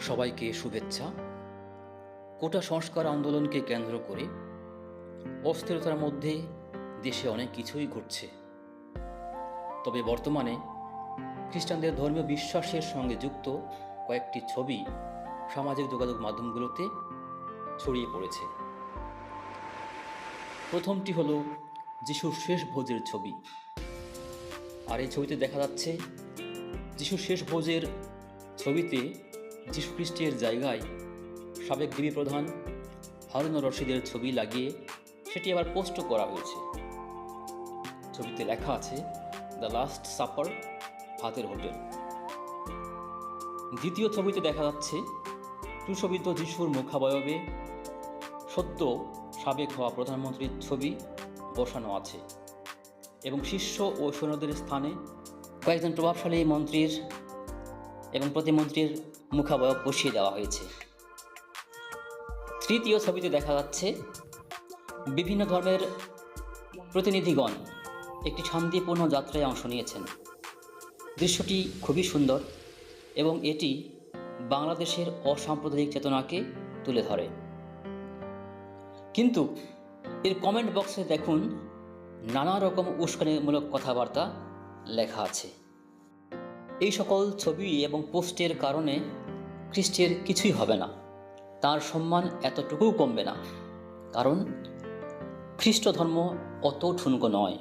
সবাইকে শুভেচ্ছা। কোটা সংস্কার আন্দোলনকে কেন্দ্র করে অস্থিরতার মধ্যে দেশে অনেক কিছুই ঘটছে। তবে বর্তমানে খ্রিস্টানদের ধর্মীয় বিশ্বাসের সঙ্গে যুক্ত কয়েকটি ছবি সামাজিক যোগাযোগ মাধ্যমগুলোতে ছড়িয়ে পড়েছে। প্রথমটি হলো যিশুর শেষ ভোজের ছবি। আর এই ছবিতে দেখা যাচ্ছে, যিশুর শেষ ভোজের ছবিতে যীশু খ্রিস্টের জায়গায় সাবেক ডিবি প্রধান হারুন রশিদের ছবি লাগিয়ে সেটি আবার পোস্ট করা হয়েছে। ছবিতে লেখা আছে, দ্য লাস্ট সাপার, হাতের হোটেল। দ্বিতীয় ছবিতে দেখা যাচ্ছে, সুশোভিত যিশুর মুখাবয়বে সদ্য সাবেক হওয়া প্রধানমন্ত্রীর ছবি বসানো আছে এবং শিষ্য ও সৈন্যদের স্থানে কয়েকজন প্রভাবশালী মন্ত্রীর এবং প্রতিমন্ত্রীর মুখাবয়ব বসিয়ে দেওয়া হয়েছে। তৃতীয় ছবিতে দেখা যাচ্ছে বিভিন্ন ধর্মের প্রতিনিধিগণ একটি শান্তিপূর্ণ যাত্রায় অংশ নিয়েছেন। দৃশ্যটি খুবই সুন্দর এবং এটি বাংলাদেশের অসাম্প্রদায়িক চেতনাকে তুলে ধরে। কিন্তু এর কমেন্ট বক্সে দেখুন নানা রকম উস্কানিমূলক কথাবার্তা লেখা আছে। এই সকল ছবি এবং পোস্টের কারণে খ্রিস্টের কিছুই হবে না। তার সম্মান এতটুকুও কমবে না। কারণ খ্রিস্ট ধর্ম অত ঠুনকো নয়।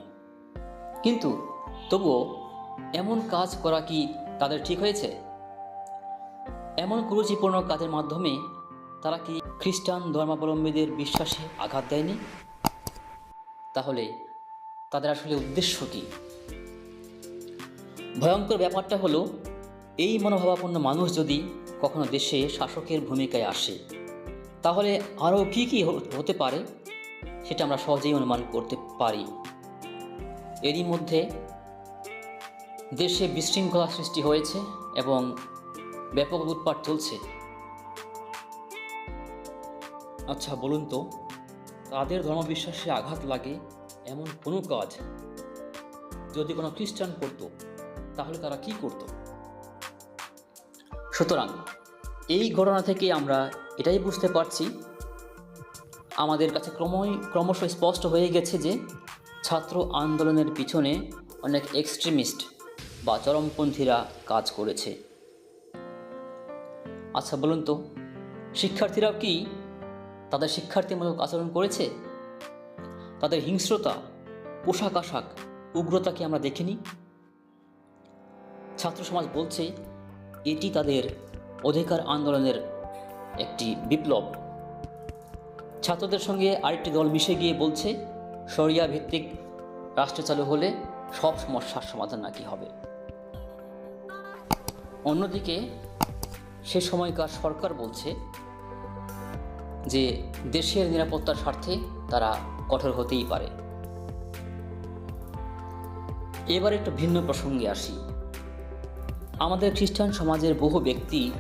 কিন্তু তবুও এমন কাজ করা কি তাদের ঠিক হয়েছে? এমন কুরুচিপূর্ণ কাজের মাধ্যমে তারা কি খ্রিস্টান ধর্মাবলম্বীদের বিশ্বাসে আঘাত দেয়নি? তাহলে তাদের আসলে উদ্দেশ্য কী? ভয়ঙ্কর ব্যাপারটা হলো, এই মনোভাবাপন্ন মানুষ যদি কখনো দেশে শাসকের ভূমিকায় আসে, তাহলে আরও কী কী হতে পারে? সেটা আমরা সহজেই অনুমান করতে পারি। এরই মধ্যে দেশে বিশৃঙ্খলা সৃষ্টি হয়েছে এবং ব্যাপক লুটপাট চলছে। আচ্ছা বলুন তো তাদের ধর্মবিশ্বাসে আঘাত লাগে এমন কোনো কাজ? যদি কোনো খ্রিস্টান করত তাহলে তারা কি করত? সুতরাং এই ঘটনা থেকে আমরা এটাই বুঝতে পারছি। আমাদের কাছে ক্রমই, ক্রমশ স্পষ্ট হয়ে গেছে যে ছাত্র আন্দোলনের পিছনে অনেক এক্সট্রিমিস্ট বা চরমপন্থীরা কাজ করেছে। আচ্ছা বলুন তো, শিক্ষার্থীরাও কি তাদের শিক্ষার্থীমূলক আচরণ করেছে? তাদের হিংস্রতা, পোশাক আশাক, উগ্রতা কি আমরা দেখিনি? ছাত্র সমাজ বলছে, এটি তাদের অধিকার আন্দোলনের একটি বিপ্লব। ছাত্রদের সঙ্গে আরেকটি দল মিশে গিয়ে বলছে, সরিয়া ভিত্তিক রাষ্ট্র চালু হলে সব সমস্যার সমাধান নাকি হবে। অন্যদিকে, সে সময়কার সরকার বলছে যে, দেশের নিরাপত্তার স্বার্থে তারা কঠোর হতেই পারে। এবার একটু ভিন্ন প্রসঙ্গে আসি। আমাদের খ্রিস্টান সমাজের বহু ব্যক্তি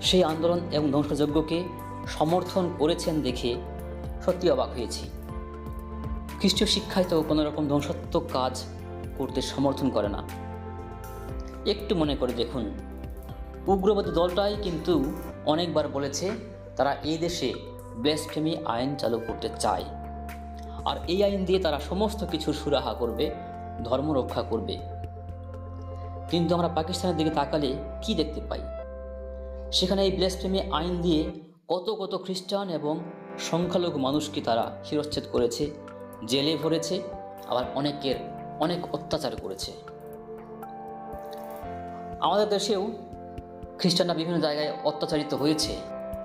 সেই আন্দোলন এবং ধ্বংসযজ্ঞকে সমর্থন করেছেন দেখে সত্যি অবাক হয়েছি। খ্রিস্টীয় শিক্ষায় তো কোনো রকম ধ্বংসাত্মক কাজ করতে সমর্থন করে না। একটু মনে করে দেখুন, উগ্রবাদী দলটাই কিন্তু অনেকবার বলেছে তারা এই দেশে ব্লেসফেমি আইন চালু করতে চায়। আর এই আইন দিয়ে তারা সমস্ত কিছুর সুরাহা করবে, ধর্ম রক্ষা করবে। কিন্তু আমরা পাকিস্তানের দিকে তাকালে কি দেখতে পাই? সেখানে এই ব্লেসফেমি আইন দিয়ে কত কত খ্রিস্টান এবং সংখ্যালঘু মানুষকে তারা শিরচ্ছেদ করেছে, জেলে ভরেছে, আবার অনেকের অনেক অত্যাচার করেছে। আমাদের দেশেও খ্রিস্টানরা বিভিন্ন জায়গায় অত্যাচারিত হয়েছে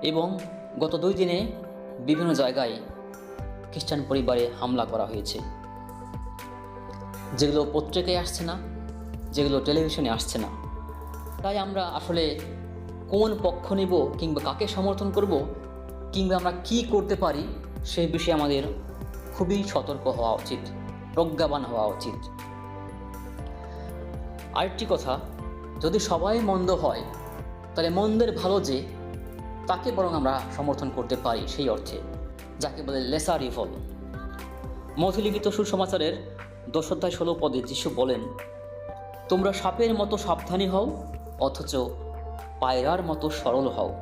এবং গত দুই দিনে বিভিন্ন জায়গায় খ্রিস্টান পরিবারে হামলা করা হয়েছে। যেগুলো পত্রিকায় আসছে না যেগুলো টেলিভিশনে আসছে না। তাই আমরা আসলে কোন পক্ষ নেব কিংবা কাকে সমর্থন করব, কিংবা আমরা কি করতে পারি সেই বিষয়ে আমাদের খুবই সতর্ক হওয়া উচিত, প্রজ্ঞাবান হওয়া উচিত। আরেকটি কথা, যদি সবাই মন্দ হয়, তাহলে মন্দের ভালো যে, তাকে বরং আমরা সমর্থন করতে পারি সেই অর্থে, যাকে বলে লেসার ইভল। মধুলিখিত সুসমাচারের দশ অধ্যায় ষোলো পদে যিশু বলেন তোমরা সাপের মতো সাবধানী হও, অথচ পায়রার মতো সরল হও।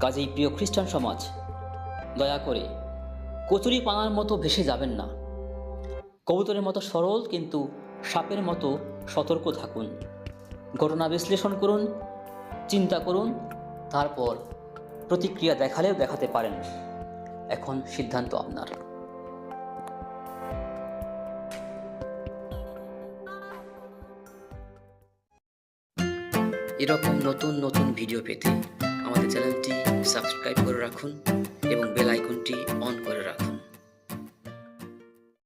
কাজেই প্রিয় খ্রিস্টান সমাজ, দয়া করে কচুরি পানার মতো ভেসে যাবেন না। কবুতরের মতো সরল কিন্তু সাপের মতো সতর্ক থাকুন। ঘটনা বিশ্লেষণ করুন, চিন্তা করুন, তারপর প্রতিক্রিয়া দেখালেও দেখাতে পারেন। এখন সিদ্ধান্ত আপনার। এরকম নতুন নতুন ভিডিও পেতে আমাদের চ্যানেলটি সাবস্ক্রাইব করে রাখুন এবং বেল আইকনটি অন করে রাখুন।